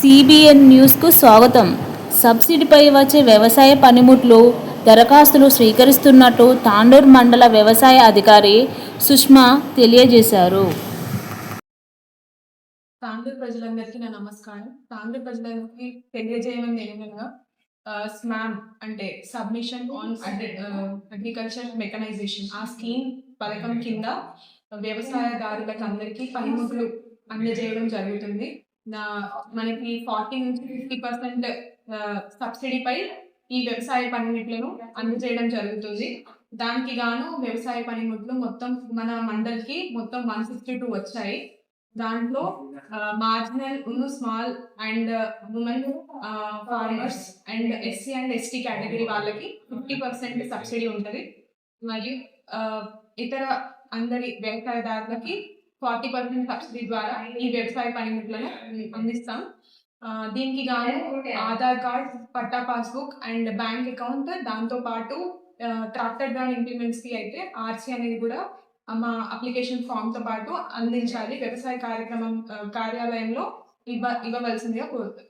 CBN న్యూస్కు స్వాగతం. సబ్సిడీపై వచ్చే వ్యవసాయ పనిముట్లు దరఖాస్తులు స్వీకరిస్తున్నట్టు తాండూర్ మండల వ్యవసాయ అధికారి సుష్మా తెలియజేశారు. తాండూర్ ప్రజలందరికీ నా నమస్కారం. తాండూర్ ప్రజలందరికీ తెలియజేయమని ఏమనగా స్మామ్ అంటే సబ్మిషన్ ఆన్ అగ్రికల్చర్ మెకనైజేషన్. ఆ స్కీమ్ పథకం కింద వ్యవసాయదారులకు అందరికీ పనిముట్లు అందజేయడం జరుగుతుంది. మనకి ఫార్టీ నుంచి ఫిఫ్టీ పర్సెంట్ సబ్సిడీపై ఈ వ్యవసాయ పనిముట్లను అందజేయడం జరుగుతుంది. దానికి గాను వ్యవసాయ పనిముట్లు మొత్తం మన మండల్కి మొత్తం వన్ సిక్స్టీ టూ వచ్చాయి. దాంట్లో మార్జినల్ ఉన్న small and women farmers and SC and ST category వాళ్ళకి ఫిఫ్టీ పర్సెంట్ సబ్సిడీ ఉంటుంది. మరియు ఇతర అందరి వ్యవసాయదారులకి ఫార్టీ పర్సెంట్ సబ్సిడీ ద్వారా ఈ వ్యవసాయ పనిముట్లను అందిస్తాం. దీనికి గాను ఆధార్ కార్డ్ పట్టా పాస్బుక్ అండ్ బ్యాంక్ అకౌంట్ దాంతో పాటు ట్రాక్టర్ డ్రాన్ ఇంప్లిమెంట్స్కి అయితే ఆర్సీ అనేది కూడా మా అప్లికేషన్ ఫామ్తో పాటు అందించాలి. వ్యవసాయ కార్యక్రమం కార్యాలయంలో ఇవ్వ ఇవ్వవలసిందిగా కోరుతుంది